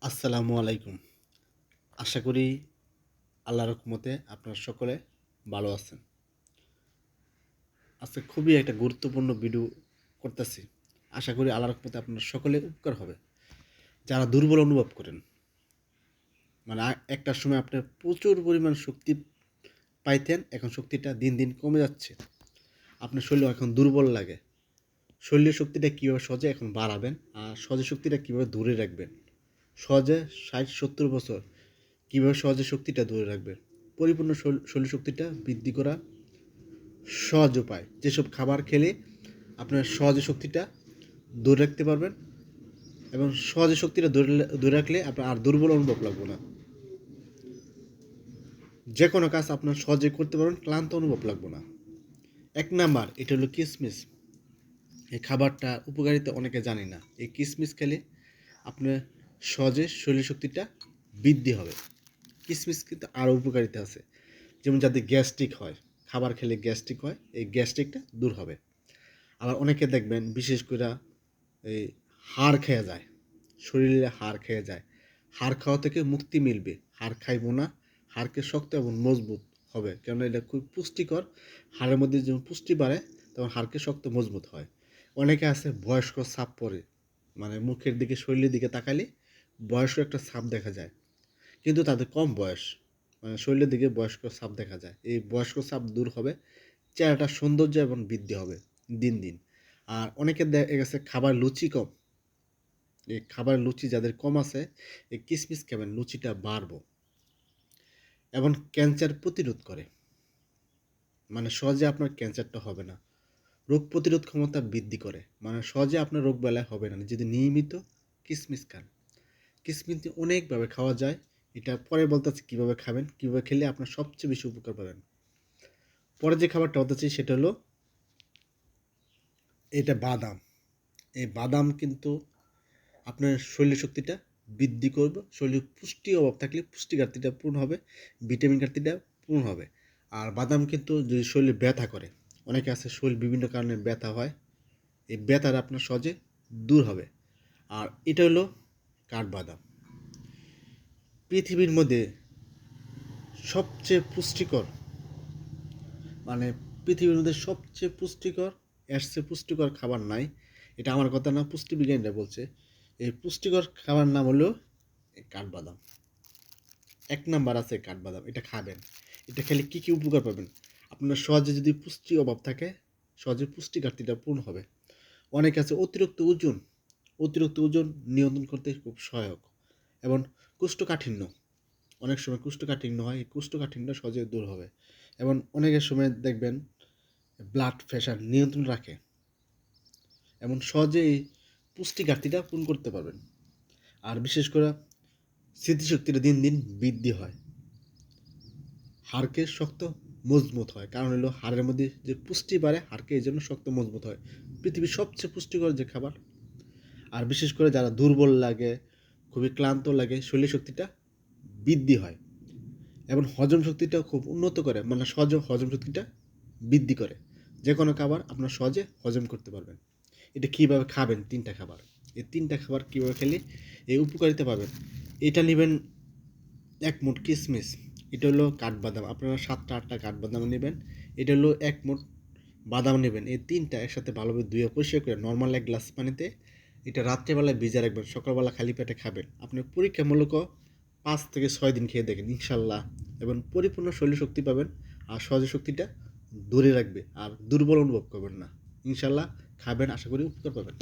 আসসালামু আলাইকুম। আশা করি আল্লাহর রহমতে আপনারা সকলে ভালো আছেন। আজকে খুবই একটা গুরুত্বপূর্ণ ভিডিও করতেছি। আশা করি আল্লাহর রহমতে আপনার সকলে উপকার হবে। যারা দুর্বল অনুভব করেন মানে আ- একটা সময় আপনি প্রচুর পরিমাণ শক্তি পাইতেন, এখন শক্তিটা দিন দিন কমে যাচ্ছে। আপনার শরীর এখন দুর্বল লাগে। শরীরের শক্তিটা কীভাবে সহজে এখন বাড়াবেন আর সহজে শক্তিটা কীভাবে দূরে রাখবেন? সহজে ষাট, সত্তর বছর। কীভাবে সহজে শক্তিটা ধরে রাখবেন পরিপূর্ণ শরীর শক্তিটা বৃদ্ধি করা সহজ উপায়। যেসব খাবার খেলে আপনার সহজে শক্তিটা ধরে রাখতে পারবেন এবং সহজে শক্তিটা ধরে ধরে রাখলে আপনার আর দুর্বল অনুভব লাগবে না। যে কোনো কাজ আপনার সহজে করতে পারবেন, ক্লান্ত অনুভব লাগবে না। এক নাম্বার, এটা হলো কিসমিস। এই খাবারটা উপকারিতা অনেকে জানি না। এই কিসমিস খেলে আপনার সহজে শরীর শক্তিটা বৃদ্ধি হবে। কিসমিস কিন্তু আরও উপকারিতা আছে। যেমন যাদের গ্যাস্ট্রিক হয়, খাবার খেলে গ্যাস্ট্রিক হয়, এই গ্যাস্ট্রিকটা দূর হবে। আবার অনেকে দেখবেন, বিশেষ করে এই হাড় খেয়ে যায়, শরীরে হাড় খেয়ে যায়। হাড় খাওয়া থেকে মুক্তি মিলবে। হাড় খাইব না, হাড়কে শক্ত এবং মজবুত হবে। কেননা এটা খুব পুষ্টিকর। হাড়ের মধ্যে যেমন পুষ্টি বাড়ে, তখন হাড়কে শক্ত মজবুত হয়। অনেকে আছে, বয়স্ক ছাপ পরে মানে মুখের দিকে, শরীরের দিকে তাকালে বয়স্ক একটা ছাপ দেখা যায়। কিন্তু তাদের কম বয়স। মানে শরীরের দিকে বয়স্ক ছাপ দেখা যায়। এই বয়স্ক ছাপ দূর হবে, চেহারাটা সৌন্দর্য এবং বৃদ্ধি হবে দিন দিন। আর অনেকে দেখা গেছে খাবার লুচি কম। এই খাবার লুচি যাদের কম আছে, এই কিসমিস খাবেন, লুচিটা বাড়বো। এবং ক্যান্সার প্রতিরোধ করে। মানে সহজে আপনার ক্যান্সারটা হবে না। রোগ প্রতিরোধ ক্ষমতা বৃদ্ধি করে। মানে সহজে আপনার রোগ বেলায় হবে না। যদি নিয়মিত কিসমিস খান। কিসমিস অনেকভাবে খাওয়া যায়। এটা পরে বলতেছি কীভাবে খাবেন, কীভাবে খেলে আপনার সবচেয়ে বেশি উপকার পাবেন। পরে যে খাবারটা বলতেছি সেটা হলো, এটা বাদাম। এই বাদাম কিন্তু আপনার শরীর শক্তিটা বৃদ্ধি করবে শরীরে পুষ্টি অভাব থাকলে পুষ্টি ঘাটতিটা পূর্ণ হবে, ভিটামিন ঘাটতিটা পূর্ণ হবে। আর বাদাম কিন্তু যদি শরীরে ব্যথা করে, অনেকে আছে শরীর বিভিন্ন কারণে ব্যথা হয়, এই ব্যথাটা আপনার সহজে দূর হবে। আর এটা হলো কাঠবাদাম। পৃথিবীর মধ্যে সবচেয়ে পুষ্টিকর মানে পৃথিবীর মধ্যে সবচেয়ে পুষ্টিকর, এর পুষ্টিকর খাবার নাই। এটা আমার কথা না পুষ্টিবিজ্ঞানীরা বলছে। এই পুষ্টিকর খাবার নাম হলো কাঠবাদাম। এক নাম্বার আছে কাঠবাদাম, এটা খাবেন। এটা খেলে কী কী উপকার পাবেন? আপনার সহজে যদি পুষ্টি অভাব থাকে, সহজে পুষ্টি ঘাটতিটা পূর্ণ হবে। অনেক আছে অতিরিক্ত ওজন অতিরিক্ত ওজন নিয়ন্ত্রণ করতে খুব সহায়ক এবং কোষ্ঠকাঠিন্য, অনেক সময় কোষ্ঠকাঠিন্য হয়, এই কোষ্ঠকাঠিন্য সহজে দূর হবে এবং অনেকের সময় দেখবেন ব্লাড প্রেশার নিয়ন্ত্রণ রাখে এবং সহজে এই পুষ্টি ঘাটতিটা পূরণ করতে পারবেন। আর বিশেষ করে স্মৃতিশক্তিটা দিন দিন বৃদ্ধি হয়, হাড়কে শক্ত মজবুত হয়, কারণ হলো হাড়ের মধ্যে যে পুষ্টি বাড়ে, হাড়কে এই জন্য শক্ত মজবুত হয়। পৃথিবীর সবচেয়ে পুষ্টিকর যে খাবার আর বিশেষ করে যারা দুর্বল লাগে, খুবই ক্লান্ত লাগে, শরীর শক্তিটা বৃদ্ধি হয়। এবং হজম শক্তিটাও খুব উন্নত করে মানে সহজ হজম শক্তিটা বৃদ্ধি করে। যে কোনো খাবার আপনার সহজে হজম করতে পারবেন। এটা কীভাবে খাবেন? তিনটা খাবার। এই তিনটা খাবার কীভাবে খেলে এই উপকারিতা পাবেন? এটা নেবেন এক মুঠ কিশমিশ এটা হলো কাঠবাদাম। আপনারা সাতটা, আটটা কাঠবাদাম নেবেন। এটা হলো এক মুঠ বাদাম নেবেন। এই তিনটা একসাথে ভালোভাবে ধুয়ে পরিষ্কার করে নর্মাল এক গ্লাস পানিতে এটা রাত্রেবেলায় ভিজে রাখবেন, সকালবেলা খালি পেটে খাবেন। আপনার পরীক্ষামূলক পাঁচ থেকে ছয় দিন খেয়ে দেখেন, ইনশাল্লাহ। এবং পরিপূর্ণ শরীর শক্তি পাবেন আর সহজ শক্তিটা দূরে রাখবে, আর দুর্বল অনুভব করবেন না। ইনশাল্লাহ খাবেন, আশা করি উপকার পাবেন।